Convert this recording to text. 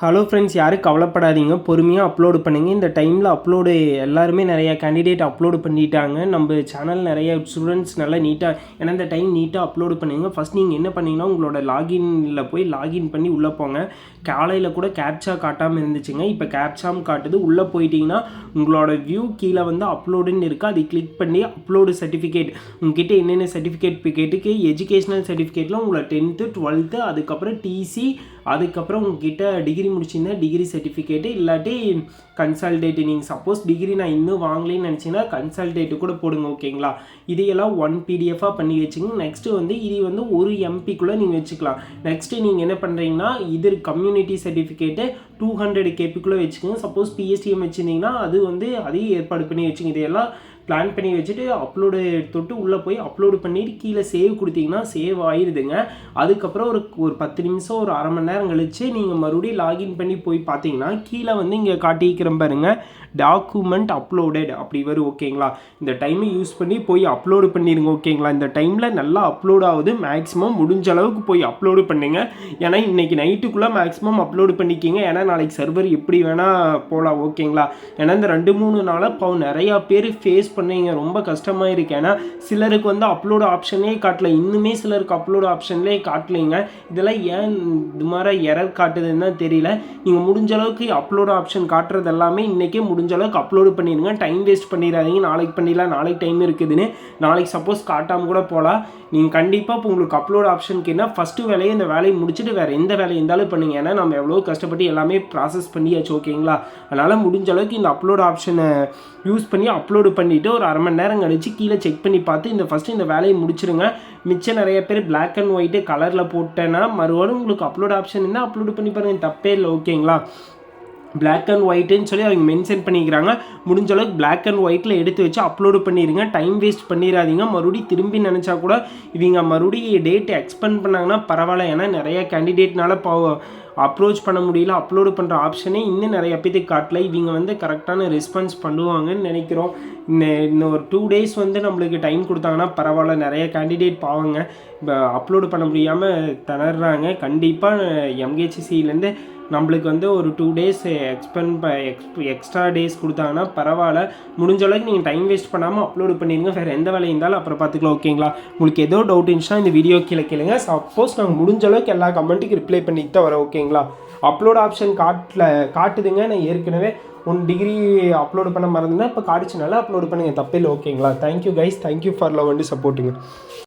Hello friends யாரும் கவலைப்படாதீங்க. பொறுமையாக அப்லோடு பண்ணுங்கள் இந்த டைமில் அப்லோடு எல்லாருமே நிறையா கேண்டிடேட் அப்லோடு பண்ணிட்டாங்க. நம்ம சேனல் நிறைய ஸ்டூடெண்ட்ஸ் நல்லா நீட்டாக ஏன்னா இந்த டைம் நீட்டாக அப்லோடு பண்ணுங்கள் ஃபஸ்ட் நீங்கள் என்ன பண்ணீங்கன்னா உங்களோட லாகின்ல போய் லாகின் பண்ணி உள்ளே போங்க. காலையில் கூட கேப்சா காட்டாமல் இருந்துச்சுங்க. இப்போ கேப்சாம் காட்டுது. உள்ளே போயிட்டிங்கன்னா உங்களோட வியூ கீழே வந்து அப்லோடுன்னு இருக்குது அதை கிளிக் பண்ணி அப்லோடு சர்டிஃபிகேட் உங்ககிட்ட என்னென்ன சர்டிஃபிகேட் கேட்டுக்கு எஜுகேஷனல் சர்டிஃபிகேட்டில் உங்களை டென்த்து டுவெல்த்து அதுக்கப்புறம் டிசி அதுக்கப்புறம் உங்ககிட்ட டிகிரி முடிச்சிருந்தா டிகிரி சர்டிஃபிகேட்டு இல்லாட்டி கன்சல்டேட் நீங்கள் சப்போஸ் டிகிரி நான் இன்னும் வாங்கலைன்னு நினச்சிங்கன்னா கன்சல்டேட்டு கூட போடுங்க ஓகேங்களா இதையெல்லாம் ஒன் பிடிஎஃபாக பண்ணி வச்சுங்க. நெக்ஸ்ட்டு வந்து இது வந்து ஒரு எம்பிக்குள்ளே நீங்கள் வச்சுக்கலாம். நெக்ஸ்ட்டு நீங்கள் என்ன பண்ணுறீங்கன்னா இது கம்யூனிட்டி சர்டிஃபிகேட்டு டூ ஹண்ட்ரட் கேபிக்குள்ளே வச்சுக்கோங்க. சப்போஸ் பிஎஸ்டிஎம் வச்சுருந்தீங்கன்னா அது வந்து அதையும் ஏற்பாடு பண்ணி வச்சுங்க. இதையெல்லாம் பிளான் பண்ணி வச்சுட்டு அப்லோடு தொட்டு உள்ளே போய் அப்லோடு பண்ணிட்டு கீழே சேவ் கொடுத்தீங்கன்னா சேவ் ஆயிடுதுங்க அதுக்கப்புறம் ஒரு ஒரு பத்து நிமிஷம் ஒரு அரை மணி நேரம் கழித்து நீங்கள் மறுபடியும் லாகின் பண்ணி போய் பார்த்தீங்கன்னா கீழே வந்து இங்கே காட்டிக்கிறேன் பாருங்கள் டாக்குமெண்ட் அப்லோடட் அப்படி வரும் ஓகேங்களா இந்த டைமை யூஸ் பண்ணி போய் அப்லோடு பண்ணிடுங்க ஓகேங்களா இந்த டைமில் நல்லா அப்லோட் ஆகுது. மேக்ஸிமம் முடிஞ்ச அளவுக்கு போய் அப்லோடு பண்ணுங்க. ஏன்னா இன்றைக்கி நைட்டுக்குள்ளே மேக்ஸிமம் அப்லோடு பண்ணிக்கிங்க. ஏன்னா நாளைக்கு சர்வர் எப்படி வேணால் போகலாம் ஓகேங்களா ஏன்னா இந்த ரெண்டு மூணு நாளாக இப்போ நிறையா பேர் ஃபேஸ் பண்ணீங்க. ரொம்ப கஷ்டமாக இருக்கு. ஏன்னா சிலருக்கு வந்து அப்லோடு ஆப்ஷனே காட்டல. இன்னுமே சிலருக்கு அப்லோடு ஆப்ஷன்லேயே காட்டலைங்க. இதெல்லாம் ஏன் இது மாதிரி எரர் காட்டுதுன்னு தான் தெரியல. நீங்கள் முடிஞ்ச அளவுக்கு அப்லோடு ஆப்ஷன் காட்டுறது எல்லாமே இன்றைக்கே முடிஞ்ச முடிஞ்ச அளவுக்கு அப்லோடு பண்ணிடுங்க. டைம் வேஸ்ட் பண்ணிடாதீங்க நாளைக்கு பண்ணிடலாம். நாளைக்கு டைம் இருக்குதுன்னு நாளைக்கு சப்போஸ் காட்டாமல் கூட போகலாம் நீங்கள் கண்டிப்பாக இப்போ உங்களுக்கு அப்லோட் ஆப்ஷனுக்கு என்ன? ஃபஸ்ட்டு வேலையை இந்த வேலையை முடிச்சுட்டு வேறு எந்த வேலையை இருந்தாலும் பண்ணுங்க. ஏன்னா நம்ம எவ்வளோ கஷ்டப்பட்டு எல்லாமே ப்ராசஸ் பண்ணியாச்சு ஓகேங்களா அதனால் முடிஞ்ச அளவுக்கு இந்த அப்லோட் ஆப்ஷனை யூஸ் பண்ணி அப்லோடு பண்ணிவிட்டு ஒரு அரை மணி நேரம் கழிச்சு கீழே செக் பண்ணி பார்த்து இந்த ஃபஸ்ட்டு இந்த வேலையை முடிச்சிருங்க. மிச்சம் நிறைய பேர் பிளாக் அண்ட் ஒயிட்டு கலரில் போட்டேன்னா மறுபடியும் உங்களுக்கு அப்லோட் ஆப்ஷன் இருந்தால் அப்லோடு பண்ணி பாருங்கள் தப்பே இல்லை ஓகேங்களா பிளாக் அண்ட் ஒயிட்டுன்னு சொல்லி அவங்க மென்ஷன் பண்ணிக்கிறாங்க. முடிஞ்ச அளவுக்கு பிளாக் அண்ட் ஒயிட்டில் எடுத்து வச்சு அப்லோடு பண்ணிடுங்க டைம் வேஸ்ட் பண்ணிடாதீங்க மறுபடியும் திரும்பி நினச்சா கூட இவங்க மறுபடியும் டேட் எக்ஸ்பெண்ட் பண்ணாங்கன்னா பரவாயில்ல. ஏன்னா நிறையா கேண்டிடேட்னால பாவ அப்ரோச் பண்ண முடியல. அப்லோடு பண்ணுற ஆப்ஷனே இன்னும் நிறைய பேத்துக்கு காட்டல. இவங்க வந்து கரெக்டான ரெஸ்பான்ஸ் பண்ணுவாங்கன்னு நினைக்கிறோம். இன்னும் இன்னும் ஒரு டூ டேஸ் வந்து நம்மளுக்கு டைம் கொடுத்தாங்கன்னா பரவாயில்ல. நிறைய கேண்டிடேட் பாவங்க. இப்போ அப்லோடு பண்ண முடியாமல் திணறாங்க கண்டிப்பாக எம்கேசிசிலேருந்து நம்மளுக்கு வந்து ஒரு two days expend ex extra days கொடுத்தாங்கன்னா பரவாயில்ல. முடிஞ்ச அளவுக்கு நீங்கள் டைம் வேஸ்ட் பண்ணாமல் அப்லோடு பண்ணிடுங்க. வேறு எந்த வேலை இருந்தாலும் அப்புறம் பார்த்துக்கலாம் ஓகேங்களா உங்களுக்கு ஏதோ டவுட் இருந்துச்சுன்னா இந்த வீடியோ கீழே கேளுங்க. சப்போஸ் நாங்கள் முடிஞ்ச அளவுக்கு எல்லா கமெண்ட்டுக்கு ரிப்ளை பண்ணிட்டு தான் வரோம் ஓகேங்களா அப்லோட் ஆப்ஷன் காட்டல காட்டுதுங்க. நான் ஏற்கனவே ஒன் டிகிரி அப்லோடு பண்ண மறந்துன்னா இப்போ காட்டுச்சுனால அப்லோடு பண்ணுங்க. தப்பில்லை ஓகேங்களா thank you guys thank you for love வந்து சப்போர்ட்டுங்க